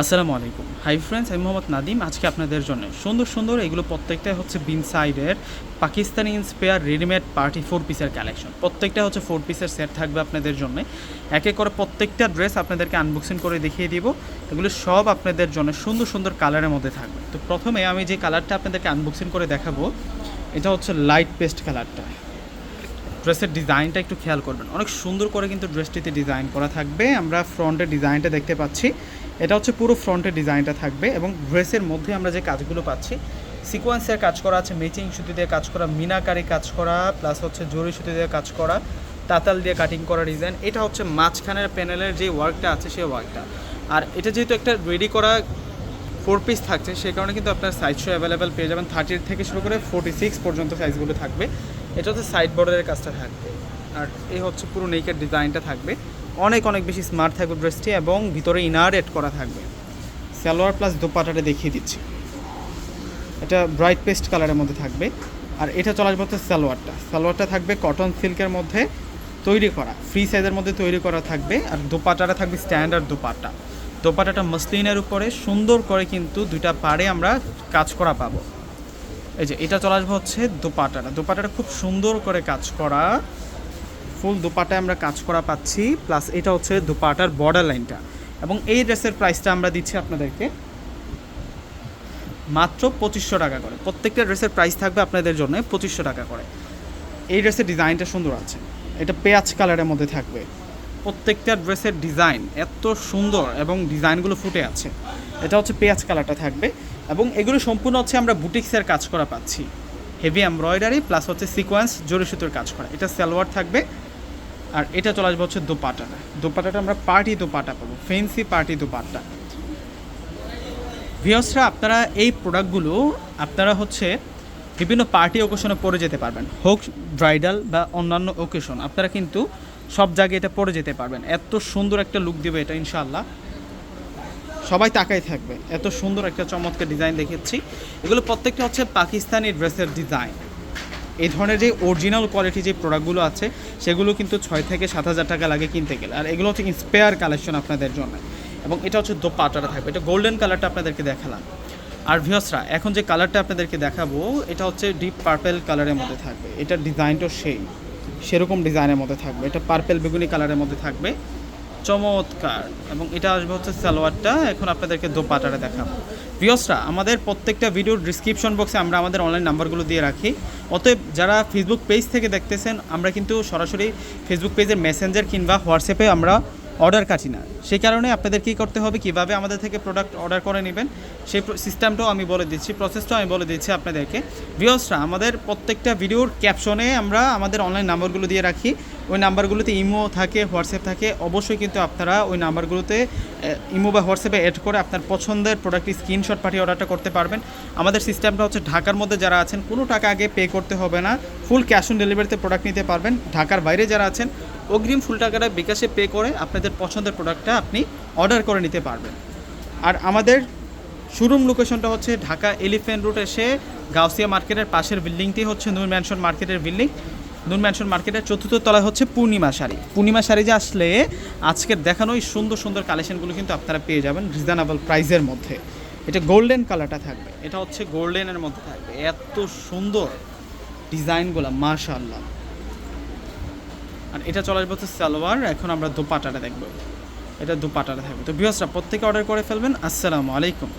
আসসালামু আলাইকুম। Hi friends আমি মোহাম্মদ নাদিম। আজকে আপনাদের জন্য সুন্দর সুন্দর এগুলো প্রত্যেকটাই হচ্ছে বিন সাইডের Pakistani inspire readymade party four পিসের কালেকশন প্রত্যেকটা হচ্ছে ফোর পিসের সেট থাকবে আপনাদের জন্য। এক করে প্রত্যেকটা ড্রেস আপনাদেরকে আনবক্সিং করে দেখিয়ে দিব। এগুলো সব আপনাদের জন্য সুন্দর সুন্দর কালারের মধ্যে থাকবে। তো প্রথমে আমি যে কালারটা আপনাদেরকে আনবক্সিং করে দেখাবো, এটা হচ্ছে লাইট পেস্ট কালারটা ড্রেসের ডিজাইনটা একটু খেয়াল করবেন। অনেক সুন্দর করে কিন্তু ড্রেসটিতে ডিজাইন করা থাকবে। আমরা ফ্রন্টের ডিজাইনটা দেখতে পাচ্ছি। এটা হচ্ছে পুরো ফ্রন্টের ডিজাইনটা থাকবে এবং ড্রেসের মধ্যে আমরা যে কাজগুলো পাচ্ছি সিকোয়েন্সের কাজ করা আছে ম্যাচিং সুতি দিয়ে কাজ করা, মিনাকারি কাজ করা প্লাস হচ্ছে জরি সুতি দিয়ে কাজ করা, তাতাল দিয়ে কাটিং করা ডিজাইন এটা হচ্ছে মাঝখানের প্যানেলের যে ওয়ার্কটা আছে সেই ওয়ার্কটা আর এটা যেহেতু একটা রেডি করা ফোর পিস থাকছে, সেই কারণে কিন্তু আপনার সাইজ শো অ্যাভেলেবেল পেয়ে যাবেন। থার্টির থেকে শুরু করে ফোর্টি সিক্স পর্যন্ত সাইজগুলো থাকবে। এটা হচ্ছে সাইড বর্ডারের কাজটা থাকবে। আর এই হচ্ছে পুরো নেকের ডিজাইনটা থাকবে। অনেক অনেক বেশি স্মার্ট থাকবে ড্রেসটি এবং ভিতরে ইনার এড করা থাকবে। সালোয়ার প্লাস দোপাটাটা দেখিয়ে দিচ্ছি। এটা ব্রাইট পেস্ট কালারের মধ্যে থাকবে। আর এটা চলে আসবে সালোয়ারটা। সালোয়ারটা থাকবে কটন সিল্কের মধ্যে তৈরি করা। ফ্রি সাইজের মধ্যে তৈরি করা থাকবে। আর দোপাটাটা থাকবে স্ট্যান্ডার্ড দোপাটা। দোপাটাটা মসলিনের উপরে সুন্দর করে কিন্তু দুইটা পাড়ে আমরা কাজ করা পাবো। এই যে, এটা চলে আসবে হচ্ছে দোপাটাটা। দোপাটাটা খুব সুন্দর করে কাজ করা ফুল দোপাটায় আমরা কাজ করা পাচ্ছি, প্লাস এটা হচ্ছে দুপাটার বর্ডার লাইনটা এবং এই ড্রেসের প্রাইসটা আমরা দিচ্ছি আপনাদেরকে মাত্র পঁচিশশো টাকা করে। প্রত্যেকটা ড্রেসের প্রাইস থাকবে আপনাদের জন্য পঁচিশশো টাকা করে। এই ড্রেসের ডিজাইনটা সুন্দর আছে। এটা পেঁয়াজ কালারের মধ্যে থাকবে। প্রত্যেকটা ড্রেসের ডিজাইন এত সুন্দর এবং ডিজাইনগুলো ফুটে আছে। এটা হচ্ছে পেঁয়াজ কালারটা থাকবে। এবং এগুলো সম্পূর্ণ হচ্ছে আমরা বুটিক্সের কাজ করা পাচ্ছি। হেভি এমব্রয়ডারি প্লাস হচ্ছে সিকোয়েন্স জরি সুতোর কাজ করা। এটা সালোয়ার থাকবে। আর এটা চলে আসবে হচ্ছে দোপাটাটা দোপাটাটা আমরা পার্টি দোপাটা পাবো ফেন্সি পার্টি দোপাটা ভিওসরা আপনারা এই প্রোডাক্টগুলো আপনারা হচ্ছে বিভিন্ন পার্টি ওকেশনে পরে যেতে পারবেন। হোক ব্রাইডাল বা অন্যান্য ওকেশন আপনারা কিন্তু সব জায়গায় এটা পরে যেতে পারবেন। এত সুন্দর একটা লুক দেবে এটা, ইনশাআল্লাহ। সবাই তাকাই থাকবে। এত সুন্দর একটা চমৎকার ডিজাইন দেখেছি এগুলো প্রত্যেকটা হচ্ছে পাকিস্তানি ড্রেসের ডিজাইন এই ধরনের যে অরিজিনাল কোয়ালিটি যে প্রোডাক্টগুলো আছে, সেগুলো কিন্তু ছয় থেকে সাত হাজার টাকা লাগে কিনতে গেলে। আর এগুলো হচ্ছে ইন্সপায়ার কালেকশন আপনাদের জন্য। এবং এটা হচ্ছে দোপাটাটা থাকবে। এটা গোল্ডেন কালারটা আপনাদেরকে দেখালাম। আর ভিওসরা এখন যে কালারটা আপনাদেরকে দেখাবো, এটা হচ্ছে ডিপ পার্পেল কালারের মধ্যে থাকবে। এটার ডিজাইনটাও সেই সেরকম ডিজাইনের মধ্যে থাকবে। এটা পার্পেল বেগুনি কালারের মধ্যে থাকবে। চমৎকার। এবং এটা আসবে হচ্ছে সালোয়ারটা। এখন আপনাদেরকে দোপাটাটা দেখাবো। ভিওসরা আমাদের প্রত্যেকটা ভিডিওর ডিসক্রিপশন বক্সে আমরা আমাদের অনলাইন নাম্বারগুলো দিয়ে রাখি। অতএব যারা ফেসবুক পেজ থেকে দেখতেছেন, আমরা কিন্তু সরাসরি ফেসবুক পেজের মেসেঞ্জার কিংবা হোয়াটসঅ্যাপে আমরা অর্ডার কাটি না। সেই কারণে আপনাদের কী করতে হবে, কীভাবে আমাদের থেকে প্রোডাক্ট অর্ডার করে নেবেন সেই সিস্টেমটাও আমি বলে দিচ্ছি প্রসেসটাও আমি বলে দিচ্ছি আপনাদেরকে। ভিওসরা আমাদের প্রত্যেকটা ভিডিওর ক্যাপশনে আমরা আমাদের অনলাইন নাম্বারগুলো দিয়ে রাখি। ওই নাম্বারগুলোতে ইমো থাকে, হোয়াটসঅ্যাপ থাকে, অবশ্যই কিন্তু আপনারা ওই নাম্বারগুলোতে ইমো বা হোয়াটসঅ্যাপে অ্যাড করে আপনার পছন্দের প্রোডাক্টটি স্ক্রিনশট পাঠিয়ে অর্ডারটা করতে পারবেন। আমাদের সিস্টেমটা হচ্ছে ঢাকার মধ্যে যারা আছেন, কোনো টাকা আগে পে করতে হবে না। ফুল ক্যাশ অন ডেলিভারিতে প্রোডাক্ট নিতে পারবেন। ঢাকার বাইরে যারা আছেন, অগ্রিম ফুল টাকাটা বিকাশে পে করে আপনাদের পছন্দের প্রোডাক্টটা আপনি অর্ডার করে নিতে পারবেন। আর আমাদের শোরুম লোকেশনটা হচ্ছে ঢাকা এলিফ্যান্ট রুট এসে গাউসিয়া মার্কেটের পাশের বিল্ডিংটি হচ্ছে নূর ম্যানশন মার্কেটের বিল্ডিং। নূর ম্যানশন মার্কেটের চতুর্থ তলায় হচ্ছে পূর্ণিমা শাড়ি। পূর্ণিমা শাড়ি যে আসলে আজকের দেখানো এই সুন্দর সুন্দর কালেকশনগুলো কিন্তু আপনারা পেয়ে যাবেন রিজনেবল প্রাইসের মধ্যে। এটা গোল্ডেন কালারটা থাকবে। এটা হচ্ছে গোল্ডেনের মধ্যে থাকবে। এত সুন্দর ডিজাইনগুলো, মাশাআল্লাহ। আর এটা চলে আসবে হচ্ছে সালোয়ার। এখন আমরা দোপাটাটা দেখব। এটা দোপাটাটা থাকবে। তো বিহসরা প্রত্যেকে অর্ডার করে ফেলবেন। আসসালামু আলাইকুম।